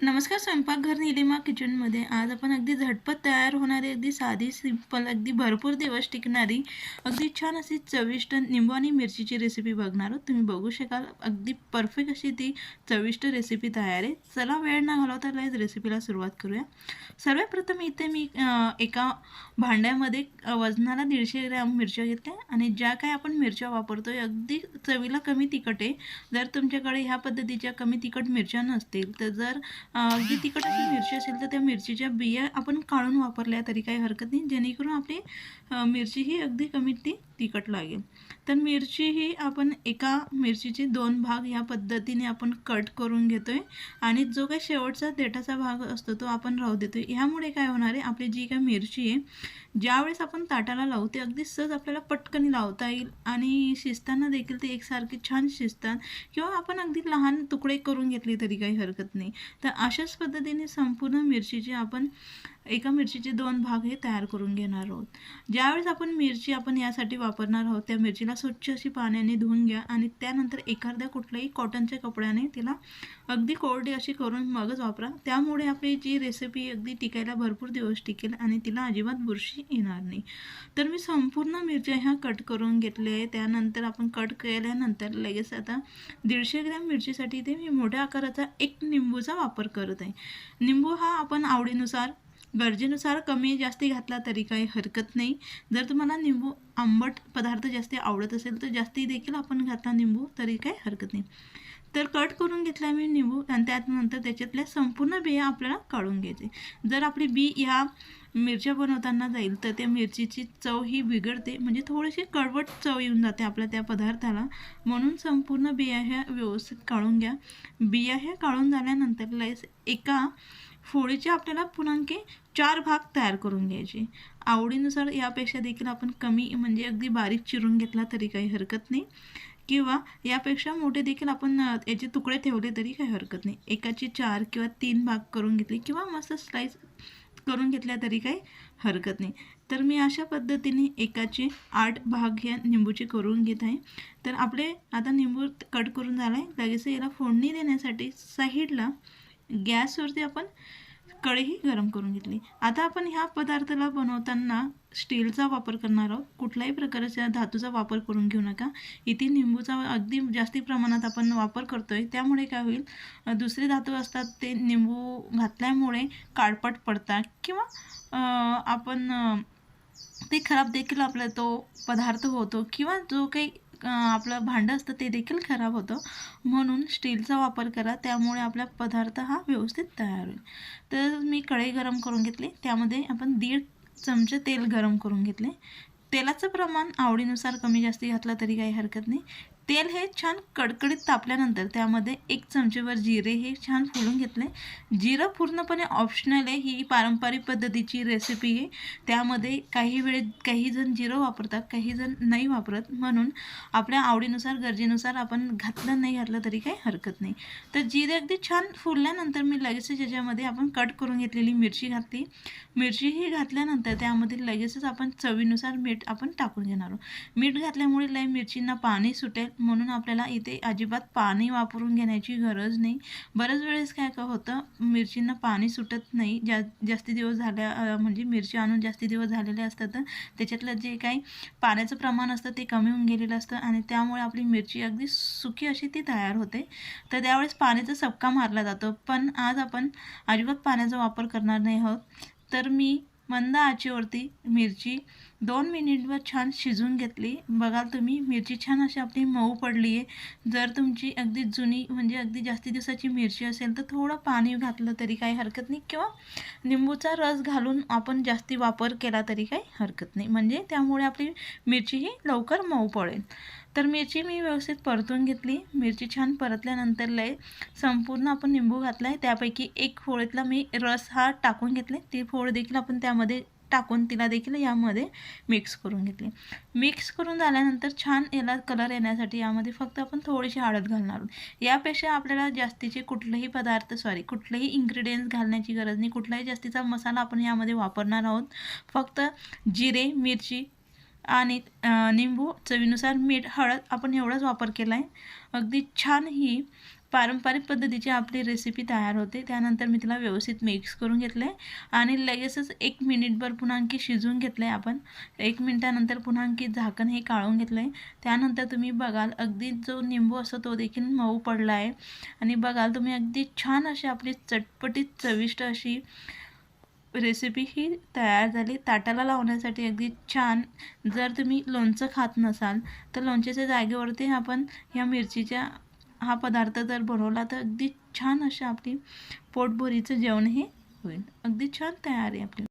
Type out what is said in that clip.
नमस्कार स्वयंपाकघर निलिमा किचनमध्ये. आज आपण अगदी झटपट तयार होणारी अगदी साधी सिंपल अगदी भरपूर दिवस टिकणारी अगदी छान अशी चविष्ट निंबू आणि मिरचीची रेसिपी बघणार आहोत. तुम्ही बघू शकाल अगदी परफेक्ट अशी ती चविष्ट रेसिपी तयार आहे. चला वेळ न घालवता लगेच रेसिपीला सुरुवात करूया. सर्वप्रथम इथे मी एका भांड्यामध्ये वजनाला दीडशे ग्रॅम मिरच्या घेतल्या आणि ज्या काय आपण मिरच्या वापरतो आहे अगदी चवीला कमी तिखट आहे. जर तुमच्याकडे ह्या पद्धतीच्या कमी तिखट मिरच्या नसतील तर जर अगदी तिखट अशी मिरची असेल तर त्या मिरचीच्या बिया आपण काढून वापरल्या तरी काही हरकत नाही. जेणेकरून आपली मिरची ही अगदी कमीत ती तिखट लागेल. तर मिरची ही आपण एका मिरचीचे दोन भाग ह्या पद्धतीने आपण कट करून घेतो आहे आणि जो काही शेवटचा देठाचा भाग असतो तो आपण राहू देतो आहे ह्यामुळे काय होणार आहे आपली जी काही मिरची आहे ज्यावेळेस आपण ताटाला लावू ते अगदी सहज आपल्याला पटकन लावता येईल आणि शिजताना देखील ते एकसारखे छान शिजतात किंवा आपण अगदी लहान तुकडे करून घेतले तरी काही हरकत नाही. तर अशाच पद्धतीने संपूर्ण मिरचीचे आपण एका मिरचीचे दोन भाग हे तयार करून घेणार आहोत. ज्यावेळेस आपण मिरची आपण यासाठी वापरणार आहोत त्या मिरचीला स्वच्छ अशी पाण्याने धुवून घ्या आणि त्यानंतर एखाद्या कुठल्याही कॉटनच्या कपड्याने तिला अगदी कोरडी अशी करून मगच वापरा. त्यामुळे आपली जी रेसिपी अगदी टिकायला भरपूर दिवस टिकेल आणि तिला अजिबात बुरशी येणार नाही. तर मी संपूर्ण मिरच्या ह्या कट करून घेतल्या आहे त्यानंतर आपण कट केल्यानंतर लगेच आता दीडशे ग्रॅम मिरचीसाठी ते मी मोठ्या आकाराचा एक निंबूचा वापर करत आहे. निंबू हा आपण आवडीनुसार गरजेनुसार कमी जास्ती घातला तरी काही हरकत नाही. जर तुम्हाला निंबू आंबट पदार्थ जास्ती आवडत असेल तर जास्ती देखील आपण घातला निंबू तरी काही हरकत नाही. तर कट करून घेतला मी निंबू आणि त्यानंतर त्याच्यातल्या संपूर्ण बिया आपल्याला काढून घ्यायचे. जर आपली बी ह्या मिरच्या बनवताना जाईल तर त्या मिरचीची चव ही बिघडते. म्हणजे थोडीशी कडवट चव येऊन जाते आपल्या त्या पदार्थाला. म्हणून संपूर्ण बिया ह्या व्यवस्थित काढून घ्या. बिया ह्या काढून झाल्यानंतर लस एका फोडीचे आपल्याला पुन्हा चार भाग तयार करून घ्यायचे. आवडीनुसार यापेक्षा देखील आपण कमी म्हणजे अगदी बारीक चिरून घेतला तरी काही हरकत नाही. किंवा यापेक्षा मोठे देखील आपण याचे तुकडे ठेवले तरी काही हरकत नाही. एकाचे चार किंवा तीन भाग करून घेतले किंवा मस्त स्लाईस करून घेतल्या तरी काही हरकत नाही. तर मी अशा पद्धतीने एकाचे आठ भाग ह्या निंबूचे करून घेत आहे. तर आपले आता निंबू कट करून झाला आहे लगेच याला फोडणी देण्यासाठी साईडला गॅसवरती आपण कढई गरम करून घेतली. आता आपण ह्या पदार्थाला बनवताना स्टीलचा वापर करणार आहोत. कुठल्याही प्रकारच्या धातूचा वापर करून घेऊ नका. इथे निंबूचा अगदी जास्ती प्रमाणात आपण वापर करतोय. त्यामुळे काय होईल? दुसरे धातू असतात ते निंबू घातल्यामुळे काळपट पडतात किंवा आपण ते खराब देखील आपला तो पदार्थ होतो किंवा जो काही आपलं भांडं असतं ते देखील खराब होतं. म्हणून स्टीलचा वापर करा त्यामुळे आपला पदार्थ हा व्यवस्थित तयार होईल. तर मी कढई गरम करून घेतली. त्यामध्ये आपण दीड चमचे तेल गरम करून घेतले. तेलाचं प्रमाण आवडीनुसार कमी जास्ती घातलं तरी काही हरकत नाही. तेल हे छान कडकडीत तापल्यानंतर त्यामध्ये एक चमचेवर जिरे हे छान फोडून घेतले. जिरं पूर्णपणे ऑप्शनल आहे. ही पारंपरिक पद्धतीची रेसिपी आहे. त्यामध्ये काही वेळेत काही जण जिरं वापरतात काही जण नाही वापरत. म्हणून आपल्या आवडीनुसार गरजेनुसार आपण घातलं नाही घातलं तरी काही हरकत नाही. तर जिरे अगदी छान फुलल्यानंतर मी लगेचच याच्यामध्ये आपण कट करून घेतलेली मिरची घातली. मिरची ही घातल्यानंतर त्यामध्ये लगेचच आपण चवीनुसार मीठ आपण टाकून घेणार आहोत. मीठ घातल्यामुळे लय मिरचींना पाणी सुटेल. म्हणून आपल्याला इथे अजिबात पाणी वापरून घेण्याची गरज नाही. बऱ्याच वेळेस काय का होतं मिरचींना पाणी सुटत नाही. जा जास्ती दिवस झाल्या म्हणजे मिरची आणून जास्ती दिवस झालेले असतात तर त्याच्यातलं जे काही पाण्याचं प्रमाण असतं ते कमी होऊन गेलेलं असतं आणि त्यामुळे आपली मिरची अगदी सुकी अशी ती तयार होते. तर त्यावेळेस पाण्याचा सबका मारला जातो. पण आज आपण अजिबात पाण्याचा वापर करणार नाही आहोत. तर मी मंद आचेवरती मिरची दोन मिनिटवर छान शिजून घेतली. बघाल तुम्ही मिरची छान अशी आपली मऊ पडली आहे. जर तुमची अगदी जुनी म्हणजे अगदी जास्ती दिवसाची मिरची असेल तर थोडं पाणी घातलं तरी काही हरकत नाही किंवा निंबूचा रस घालून आपण जास्ती वापर केला तरी काही हरकत नाही. म्हणजे त्यामुळे आपली मिरची ही लवकर मऊ पडेल. तर मिरची मी व्यवस्थित परतून घेतली. मिरची छान परतल्यानंतर लय संपूर्ण आपण निंबू घातला आहे त्यापैकी एक फोळीतला मी रस हा टाकून घेतले. ती फोड देखील आपण त्यामध्ये टाकून तिला देखील यामध्ये मिक्स करून घेतली. मिक्स करून झाल्यानंतर छान याला कलर येण्यासाठी यामध्ये फक्त आपण थोडीशी हळद घालणार आहोत. यापेक्षा आपल्याला जास्तीचे कुठलेही पदार्थ सॉरी कुठलेही इन्ग्रेडियंट्स घालण्याची गरज नाही. कुठलाही जास्तीचा मसाला आपण यामध्ये वापरणार आहोत. फक्त जिरे मिरची आणि निंबू चवीनुसार मीठ हळद आपण एवढाच वापर केला आहे अगदी छान ही पारंपरिक पद्धतीची आपली रेसिपी तयार होते. त्यानंतर मी तिला व्यवस्थित मिक्स करून घेतलं आहे आणि लगेचच एक मिनिटभर पुन्हा आणखी शिजवून घेतलं आहे आपण. एक मिनटानंतर पुन्हा आणखी झाकण हे काढून घेतलं. आहे त्यानंतर तुम्ही बघाल अगदी जो निंबू असतो तो देखील मऊ पडला आहे. आणि बघाल तुम्ही अगदी छान अशी आपली चटपटीत चविष्ट अशी रेसिपी ही तयार झाली. ताटाला लावण्यासाठी अगदी छान. जर तुम्ही लोणचं खात नसाल तर लोणच्याच्या जागेवरती आपण ह्या मिरचीच्या हा पदार्थ जर बनवला तर अगदी छान अशा आपली पोटभरीचं जेवण हे होईल. अगदी छान तयार आहे आपली.